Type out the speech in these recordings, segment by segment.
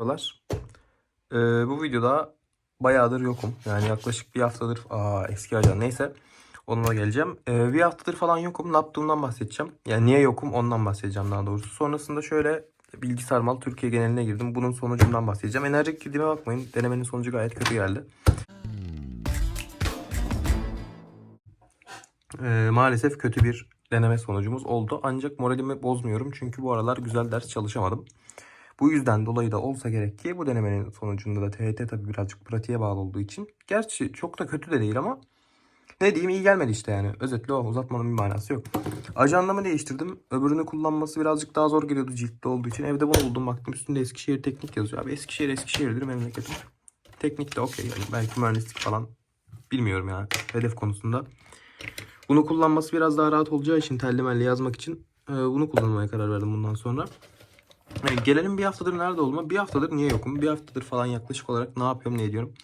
Merhabalar. Ee, bu videoda bayağıdır yokum. Yani yaklaşık bir haftadır. Aa eski ajan neyse. Onunla geleceğim. Ee, bir haftadır falan yokum. Ne yaptığımdan bahsedeceğim. Yani niye yokum ondan bahsedeceğim daha doğrusu. Sonrasında şöyle bilgisayar mal Türkiye geneline girdim. Bunun sonucundan bahsedeceğim. Enerjik girdiğime bakmayın. Denemenin sonucu gayet kötü geldi. Ee, maalesef kötü bir deneme sonucumuz oldu. Ancak moralimi bozmuyorum. Çünkü bu aralar güzel ders çalışamadım. Bu yüzden dolayı da olsa gerek ki bu denemenin sonucunda da TYT tabii birazcık pratiğe bağlı olduğu için. Gerçi çok da kötü de değil ama ne diyeyim iyi gelmedi işte yani. Özetle o uzatmanın bir manası yok. Ajandamı değiştirdim. Öbürünü kullanması birazcık daha zor geliyordu ciltli olduğu için. Evde bunu buldum baktım üstünde Eskişehir Teknik yazıyor. Abi Eskişehir Eskişehir'dir memleketim. Teknik de okey. Yani belki mühendislik falan bilmiyorum yani hedef konusunda. Bunu kullanması biraz daha rahat olacağı için telli yazmak için e, bunu kullanmaya karar verdim bundan sonra. Yani gelelim bir haftadır nerede olduğuma. Bir haftadır niye yokum? Bir haftadır falan yaklaşık olarak ne yapıyorum ne ediyorum.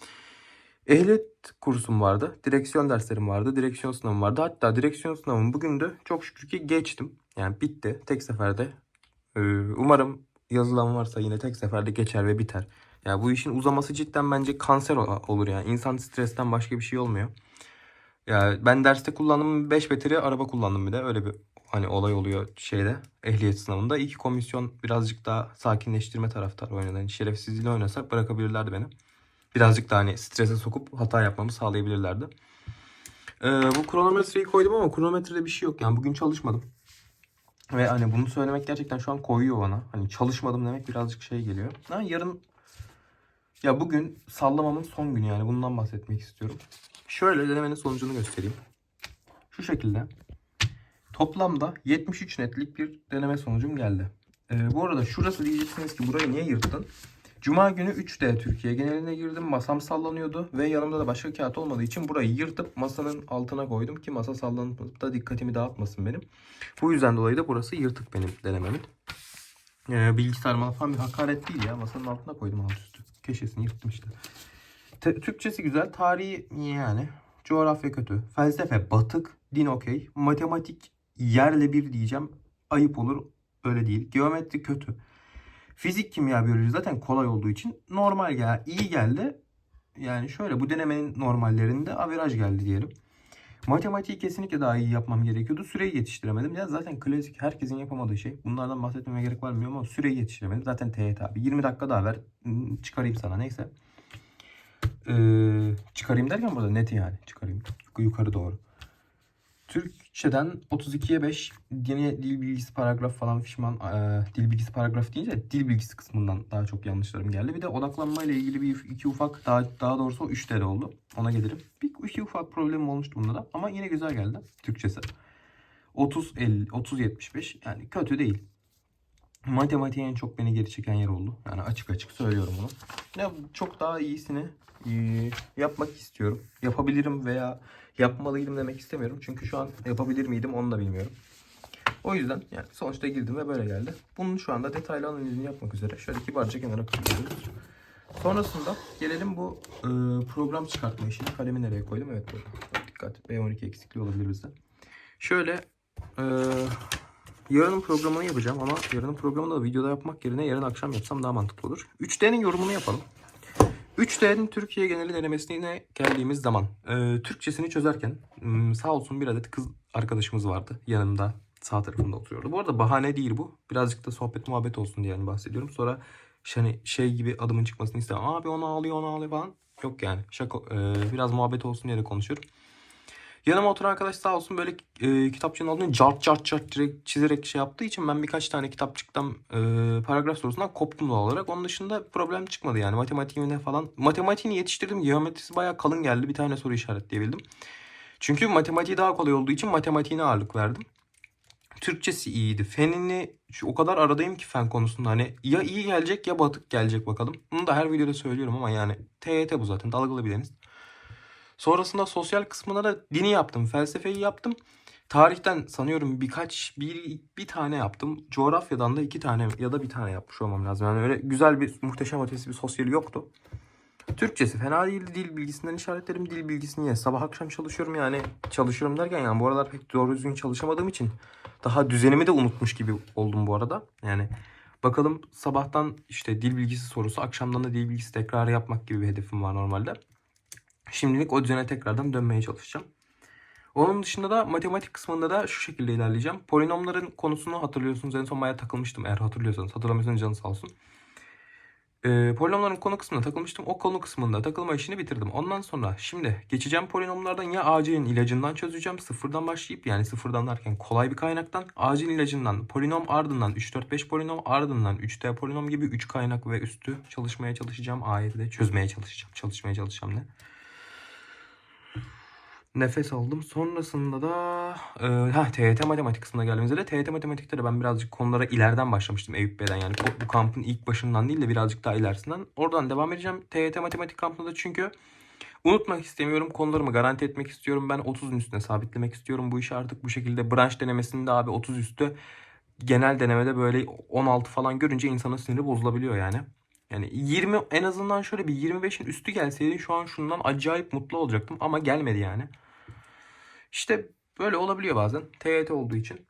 Ehliyet kursum vardı. Direksiyon derslerim vardı. Direksiyon sınavım vardı. Hatta direksiyon sınavım bugün de çok şükür ki geçtim. Yani bitti tek seferde. Ee, umarım yazılan varsa yine tek seferde geçer ve biter. Yani bu işin uzaması cidden bence kanser ol- olur yani. İnsan stresten başka bir şey olmuyor. Ya ben derste kullandığım 5 beteri araba kullandım bir de. Öyle bir hani olay oluyor şeyde ehliyet sınavında. İki komisyon birazcık daha sakinleştirme taraftarı oynadı. Yani şerefsizliği oynasak bırakabilirlerdi beni. Birazcık daha hani strese sokup hata yapmamı sağlayabilirlerdi. Ee, bu kronometreyi koydum ama kronometrede bir şey yok. Yani bugün çalışmadım. Ve hani bunu söylemek gerçekten şu an koyuyor bana. Hani çalışmadım demek birazcık şey geliyor. Ha, yarın ya bugün sallamamın son günü yani bundan bahsetmek istiyorum. Şöyle denemenin sonucunu göstereyim. Şu şekilde. Toplamda 73 netlik bir deneme sonucum geldi. Ee, bu arada şurası diyeceksiniz ki burayı niye yırttın? Cuma günü 3D Türkiye geneline girdim. Masam sallanıyordu ve yanımda da başka kağıt olmadığı için burayı yırtıp masanın altına koydum ki masa sallanıp da dikkatimi dağıtmasın benim. Bu yüzden dolayı da burası yırtık benim denememin. Ee, bilgisayarıma falan bir hakaret değil ya. Masanın altına koydum alt üstü. Köşesini yırttım işte. Te- Türkçesi güzel. Tarihi yani. Coğrafya kötü. Felsefe batık. Din okey. Matematik yerle bir diyeceğim. Ayıp olur. Öyle değil. Geometri kötü. Fizik, kimya, biyoloji zaten kolay olduğu için normal ya iyi geldi. Yani şöyle bu denemenin normallerinde averaj geldi diyelim. Matematiği kesinlikle daha iyi yapmam gerekiyordu. Süreyi yetiştiremedim. Ya zaten klasik herkesin yapamadığı şey. Bunlardan bahsetmeme gerek var mı ama süreyi yetiştiremedim. Zaten TYT abi. 20 dakika daha ver. Çıkarayım sana neyse. Ee, çıkarayım derken burada net yani çıkarayım. Yukarı doğru. Türkçeden 32'ye 5 yeni dil bilgisi paragraf falan fişman eee, dil bilgisi paragraf deyince dil bilgisi kısmından daha çok yanlışlarım geldi. Bir de odaklanma ile ilgili bir iki ufak daha daha doğrusu 3 TL oldu. Ona gelirim. Bir iki ufak problemim olmuştu bunda da ama yine güzel geldi Türkçesi. 30 50 30 75 yani kötü değil. Matematiğe en çok beni geri çeken yer oldu. Yani açık açık söylüyorum bunu. Ya çok daha iyisini eee, yapmak istiyorum. Yapabilirim veya yapmalıydım demek istemiyorum. Çünkü şu an yapabilir miydim onu da bilmiyorum. O yüzden yani sonuçta girdim ve böyle geldi. Bunun şu anda detaylı analizini yapmak üzere şöyle kibarca kenara koyuyoruz. Sonrasında gelelim bu e, program çıkartma işine. Kalemi nereye koydum? Evet burada. Dikkat. B12 eksikliği olabilir bizde. Şöyle e, yarının programını yapacağım ama yarının programını da videoda yapmak yerine yarın akşam yapsam daha mantıklı olur. 3D'nin yorumunu yapalım. 3D'nin Türkiye geneli denemesine geldiğimiz zaman e, Türkçesini çözerken sağ olsun bir adet kız arkadaşımız vardı yanımda sağ tarafında oturuyordu. Bu arada bahane değil bu. Birazcık da sohbet muhabbet olsun diye yani bahsediyorum. Sonra hani şey gibi adımın çıkmasını istemem. Abi onu ağlıyor onu ağlıyor falan. Yok yani şaka e, biraz muhabbet olsun diye de konuşuyorum. Yanıma oturan arkadaş sağ olsun böyle e, kitapçının altını cart cart cart direkt çizerek şey yaptığı için ben birkaç tane kitapçıktan e, paragraf sorusundan koptum doğal olarak. Onun dışında problem çıkmadı yani matematiğine falan. Matematiğini yetiştirdim. Geometrisi bayağı kalın geldi. Bir tane soru işaretleyebildim. Çünkü matematiği daha kolay olduğu için matematiğine ağırlık verdim. Türkçesi iyiydi. Fenini o kadar aradayım ki fen konusunda hani ya iyi gelecek ya batık gelecek bakalım. Bunu da her videoda söylüyorum ama yani TYT bu zaten dalgalı bir deniz. Sonrasında sosyal kısmına da dini yaptım, felsefeyi yaptım. Tarihten sanıyorum birkaç bir bir tane yaptım. Coğrafyadan da iki tane ya da bir tane yapmış olmam lazım. Yani öyle güzel bir muhteşem ötesi bir sosyali yoktu. Türkçesi fena değildi. Dil bilgisinden işaretlerim. Dil bilgisini yine sabah akşam çalışıyorum yani. Çalışıyorum derken yani bu aralar pek doğru düzgün çalışamadığım için daha düzenimi de unutmuş gibi oldum bu arada. Yani Bakalım sabahtan işte dil bilgisi sorusu, akşamdan da dil bilgisi tekrarı yapmak gibi bir hedefim var normalde. Şimdilik o düzene tekrardan dönmeye çalışacağım. Onun dışında da matematik kısmında da şu şekilde ilerleyeceğim. Polinomların konusunu hatırlıyorsunuz. En son bayağı takılmıştım. Eğer hatırlıyorsanız. Hatırlamıyorsanız canı sağ olsun. Ee, polinomların konu kısmına takılmıştım. O konu kısmında takılma işini bitirdim. Ondan sonra şimdi geçeceğim polinomlardan ya acilin ilacından çözeceğim. Sıfırdan başlayıp yani sıfırdan derken kolay bir kaynaktan. Acil ilacından polinom ardından 3-4-5 polinom ardından 3D polinom gibi 3 kaynak ve üstü çalışmaya çalışacağım. A7'de çözmeye çalışacağım. Çalışmaya çalışacağım ne? Nefes aldım. Sonrasında da e, ha TYT matematik kısmına geldiğimizde de TYT matematikte de ben birazcık konulara ileriden başlamıştım Eyüp Bey'den. Yani bu, bu kampın ilk başından değil de birazcık daha ilerisinden. Oradan devam edeceğim. TYT matematik kampında da çünkü unutmak istemiyorum. Konularımı garanti etmek istiyorum. Ben 30'un üstüne sabitlemek istiyorum bu işi artık bu şekilde. Branş denemesinde abi 30 üstü genel denemede böyle 16 falan görünce insanın siniri bozulabiliyor yani. Yani 20 en azından şöyle bir 25'in üstü gelseydi şu an şundan acayip mutlu olacaktım ama gelmedi yani. İşte böyle olabiliyor bazen. TYT olduğu için.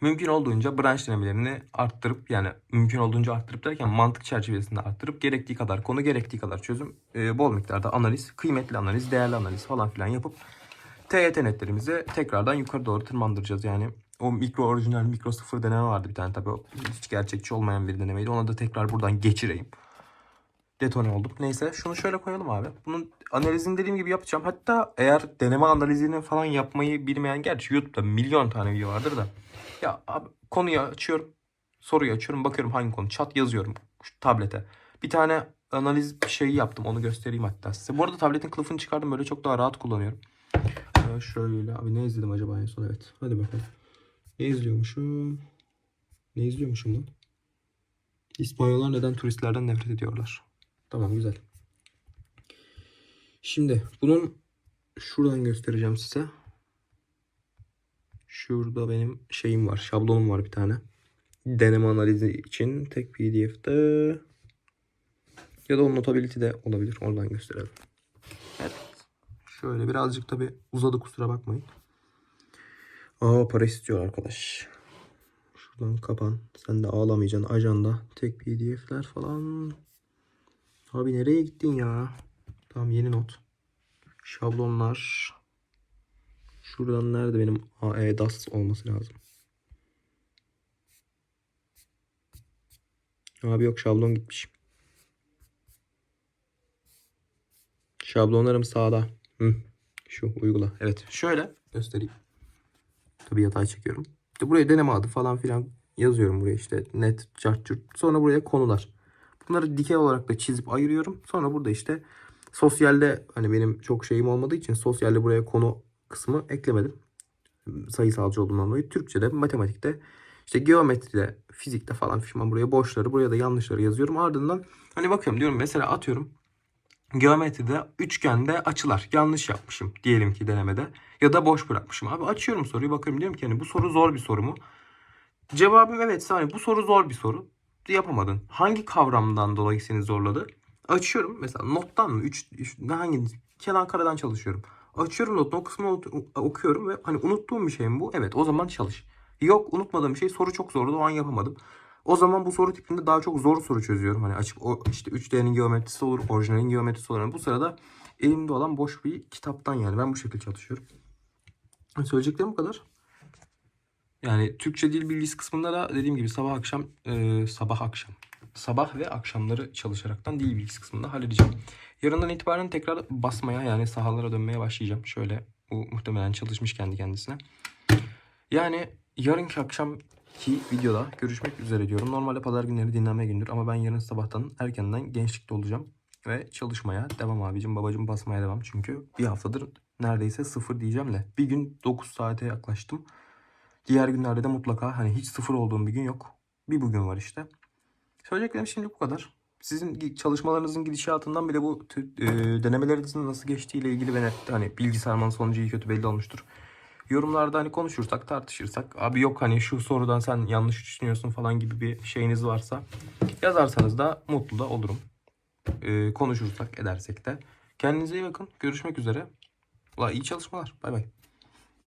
Mümkün olduğunca branş denemelerini arttırıp yani mümkün olduğunca arttırıp derken mantık çerçevesinde arttırıp gerektiği kadar konu gerektiği kadar çözüm e, bol miktarda analiz, kıymetli analiz, değerli analiz falan filan yapıp TYT netlerimizi tekrardan yukarı doğru tırmandıracağız yani. O mikro orijinal mikro sıfır deneme vardı bir tane tabii hiç gerçekçi olmayan bir denemeydi. Ona da tekrar buradan geçireyim detone olduk. Neyse şunu şöyle koyalım abi. Bunun analizini dediğim gibi yapacağım. Hatta eğer deneme analizini falan yapmayı bilmeyen gerçi YouTube'da milyon tane video vardır da. Ya abi konuyu açıyorum. Soruyu açıyorum. Bakıyorum hangi konu. Çat yazıyorum şu tablete. Bir tane analiz şeyi yaptım. Onu göstereyim hatta size. Bu arada tabletin kılıfını çıkardım. Böyle çok daha rahat kullanıyorum. Ya şöyle abi ne izledim acaba en son? Evet. Hadi bakalım. Ne izliyormuşum? Ne izliyormuşum lan? İspanyollar neden turistlerden nefret ediyorlar? Tamam güzel. Şimdi bunun şuradan göstereceğim size. Şurada benim şeyim var. Şablonum var bir tane. Deneme analizi için tek pdf'de ya da o notability de olabilir. Oradan gösterelim. Evet. Şöyle birazcık tabi uzadı kusura bakmayın. Aa para istiyor arkadaş. Şuradan kapan. Sen de ağlamayacaksın. Ajanda. Tek pdf'ler falan. Abi nereye gittin ya? Tamam yeni not. Şablonlar. Şuradan nerede benim AE DAS olması lazım. Abi yok şablon gitmiş. Şablonlarım sağda. Hı. Şu uygula. Evet şöyle göstereyim. Tabii yatay çekiyorum. İşte buraya deneme adı falan filan yazıyorum buraya işte net, chart. Sonra buraya konular. Bunları dikey olarak da çizip ayırıyorum. Sonra burada işte sosyalde hani benim çok şeyim olmadığı için sosyalde buraya konu kısmı eklemedim. Sayısalcı olduğundan dolayı. Türkçe'de, matematikte, işte geometride, fizikte falan fişman buraya boşları, buraya da yanlışları yazıyorum. Ardından hani bakıyorum diyorum mesela atıyorum geometride üçgende açılar yanlış yapmışım diyelim ki denemede ya da boş bırakmışım. Abi açıyorum soruyu bakıyorum diyorum ki hani bu soru zor bir soru mu? Cevabım evet saniye bu soru zor bir soru yapamadın. Hangi kavramdan dolayı seni zorladı? Açıyorum mesela nottan mı? 3 hangi kenar karadan çalışıyorum. Açıyorum notunu o kısmını okuyorum ve hani unuttuğum bir şey mi bu? Evet o zaman çalış. Yok unutmadığım bir şey soru çok zordu o an yapamadım. O zaman bu soru tipinde daha çok zor soru çözüyorum. Hani açıp o işte 3D'nin geometrisi olur, orijinalin geometrisi olur. Yani bu sırada elimde olan boş bir kitaptan yani ben bu şekilde çalışıyorum. Söyleyeceklerim bu kadar. Yani Türkçe dil bilgisi kısmında da dediğim gibi sabah akşam e, sabah akşam sabah ve akşamları çalışaraktan dil bilgisi kısmında halledeceğim. Yarından itibaren tekrar basmaya yani sahalara dönmeye başlayacağım. Şöyle bu muhtemelen çalışmış kendi kendisine. Yani yarınki akşamki videoda görüşmek üzere diyorum. Normalde pazar günleri dinlenme gündür ama ben yarın sabahtan erkenden gençlikte olacağım. Ve çalışmaya devam abicim babacım basmaya devam. Çünkü bir haftadır neredeyse sıfır diyeceğim de bir gün 9 saate yaklaştım. Diğer günlerde de mutlaka hani hiç sıfır olduğum bir gün yok. Bir bugün var işte. Söyleyeceklerim şimdi bu kadar. Sizin çalışmalarınızın gidişatından bile bu e, denemelerinizin nasıl geçtiği ile ilgili ben hani bilgi sarmanın sonucu iyi kötü belli olmuştur. Yorumlarda hani konuşursak tartışırsak abi yok hani şu sorudan sen yanlış düşünüyorsun falan gibi bir şeyiniz varsa yazarsanız da mutlu da olurum. E, konuşursak edersek de. Kendinize iyi bakın. Görüşmek üzere. Valla iyi çalışmalar. Bay bay.